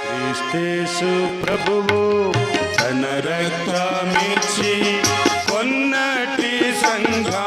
క్రీస్తేసు ప్రభువు తన రక్తమిచ్చి కొన్నటి సంఘా